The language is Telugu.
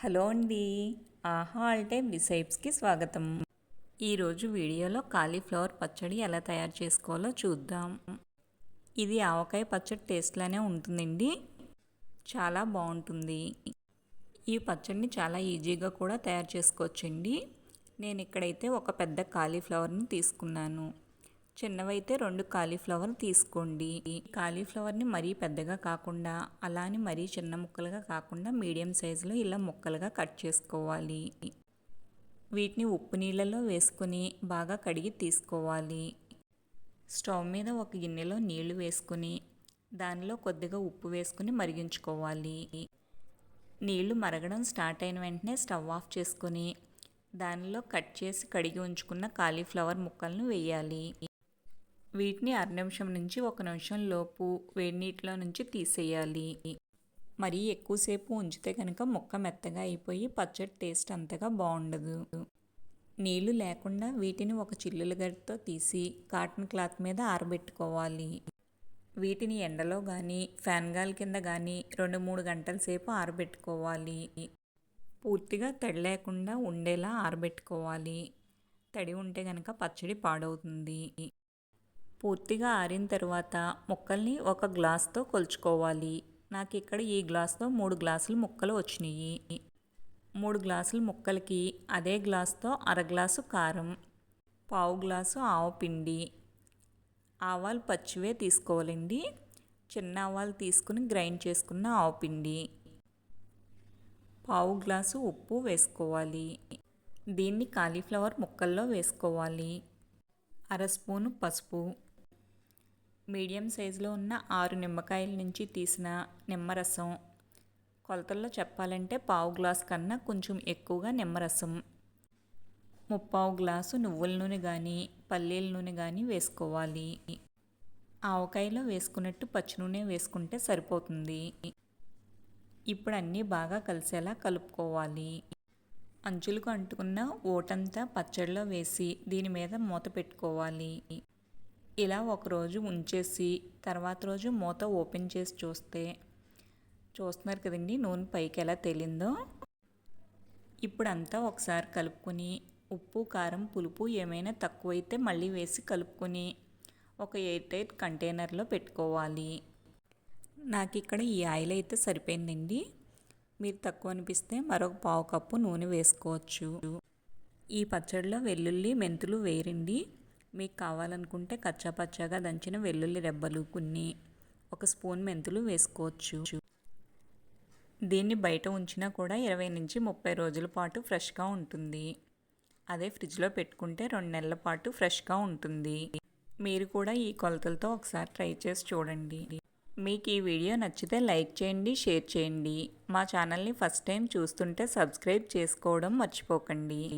హలో అండి. ఆహా ఆల్ టైమ్ డిసైప్స్కి స్వాగతం. ఈరోజు వీడియోలో కాలీఫ్లవర్ పచ్చడి ఎలా తయారు చేసుకోవాలో చూద్దాం. ఇది ఆవకాయ పచ్చడి టేస్ట్లానే ఉంటుందండి. చాలా బాగుంటుంది. ఈ పచ్చడిని చాలా ఈజీగా కూడా తయారు చేసుకోవచ్చండి. నేను ఇక్కడైతే ఒక పెద్ద కాలీఫ్లవర్ని తీసుకున్నాను. చిన్నవైతే రెండు కాలీఫ్లవర్ తీసుకోండి. కాలీఫ్లవర్ని మరీ పెద్దగా కాకుండా అలానే మరీ చిన్న ముక్కలుగా కాకుండా మీడియం సైజులో ఇలా ముక్కలుగా కట్ చేసుకోవాలి. వీటిని ఉప్పు నీళ్ళలో వేసుకుని బాగా కడిగి తీసుకోవాలి. స్టవ్ మీద ఒక గిన్నెలో నీళ్ళు వేసుకుని దానిలో కొద్దిగా ఉప్పు వేసుకుని మరిగించుకోవాలి. నీళ్ళు మరగడం స్టార్ట్ అయిన వెంటనే స్టవ్ ఆఫ్ చేసుకుని దానిలో కట్ చేసి కడిగి ఉంచుకున్న కాలీఫ్లవర్ ముక్కలను వేయాలి. వీటిని అర నిమిషం నుంచి ఒక నిమిషం లోపు వేడి నీటిలో నుంచి తీసేయాలి. మరీ ఎక్కువసేపు ఉంచితే కనుక ముక్క మెత్తగా అయిపోయి పచ్చడి టేస్ట్ అంతగా బాగుండదు. నీళ్ళు లేకుండా వీటిని ఒక చిల్లుల గడితో తీసి కాటన్ క్లాత్ మీద ఆరబెట్టుకోవాలి. వీటిని ఎండలో కానీ ఫ్యాన్ గాలి కింద కానీ రెండు మూడు గంటల సేపు ఆరబెట్టుకోవాలి. పూర్తిగా తడి లేకుండా ఉండేలా ఆరబెట్టుకోవాలి. తడి ఉంటే కనుక పచ్చడి పాడవుతుంది. పూర్తిగా ఆరిన తర్వాత ముక్కల్ని ఒక గ్లాస్తో కొలుచుకోవాలి. నాకు ఇక్కడ ఈ గ్లాస్తో మూడు గ్లాసులు ముక్కలు వచ్చినాయి మూడు గ్లాసులు ముక్కలకి అదే గ్లాస్తో అర గ్లాసు కారం పావు గ్లాసు ఆవు పిండి ఆవాలు పచ్చివే తీసుకోవాలండి. చిన్న ఆవాలు తీసుకుని గ్రైండ్ చేసుకున్న ఆవు పిండి పావు గ్లాసు ఉప్పు వేసుకోవాలి. దీన్ని కాలీఫ్లవర్ ముక్కల్లో వేసుకోవాలి. అర స్పూను పసుపు మీడియం సైజులో ఉన్న ఆరు నిమ్మకాయల నుంచి తీసిన నిమ్మరసం. కొలతల్లో చెప్పాలంటే పావు గ్లాస్ కన్నా కొంచెం ఎక్కువగా నిమ్మరసం. ముప్పావు గ్లాసు నువ్వుల నూనె కానీ పల్లీల నూనె కానీ వేసుకోవాలి. ఆవకాయలో వేసుకున్నట్టు పచ్చి నూనె వేసుకుంటే సరిపోతుంది. ఇప్పుడు అన్నీ బాగా కలిసేలా కలుపుకోవాలి. అంచులకు అంటుకున్న ఓటంతా పచ్చడిలో వేసి దీని మీద మూత పెట్టుకోవాలి. ఇలా ఒకరోజు ఉంచేసి తర్వాత రోజు మూత ఓపెన్ చేసి చూస్తే చూస్తున్నారు కదండి నూనె పైకి ఎలా తేలిందో. ఇప్పుడు అంతా ఒకసారి కలుపుకొని ఉప్పు కారం పులుపు ఏమైనా తక్కువైతే మళ్ళీ వేసి కలుపుకొని ఒక ఎయిట్ ఎయిట్ కంటైనర్లో పెట్టుకోవాలి. నాకు ఇక్కడ ఈ ఆయిల్ అయితే సరిపోయిందండి. మీరు తక్కువ అనిపిస్తే మరొక పావు కప్పు నూనె వేసుకోవచ్చు. ఈ పచ్చడిలో వెల్లుల్లి మెంతులు వేరండి. మీకు కావాలనుకుంటే కచ్చాపచ్చాగా దంచిన వెల్లుల్లి రెబ్బలు కొన్ని ఒక స్పూన్ మెంతులు వేసుకోవచ్చు. దీన్ని బయట ఉంచినా కూడా ఇరవై నుంచి ముప్పై రోజుల పాటు ఫ్రెష్గా ఉంటుంది. అదే ఫ్రిడ్జ్లో పెట్టుకుంటే రెండు నెలల పాటు ఫ్రెష్గా ఉంటుంది. మీరు కూడా ఈ కొలతలతో ఒకసారి ట్రై చేసి చూడండి. మీకు ఈ వీడియో నచ్చితే లైక్ చేయండి షేర్ చేయండి. మా ఛానల్ని ఫస్ట్ టైం చూస్తుంటే సబ్స్క్రైబ్ చేసుకోవడం మర్చిపోకండి.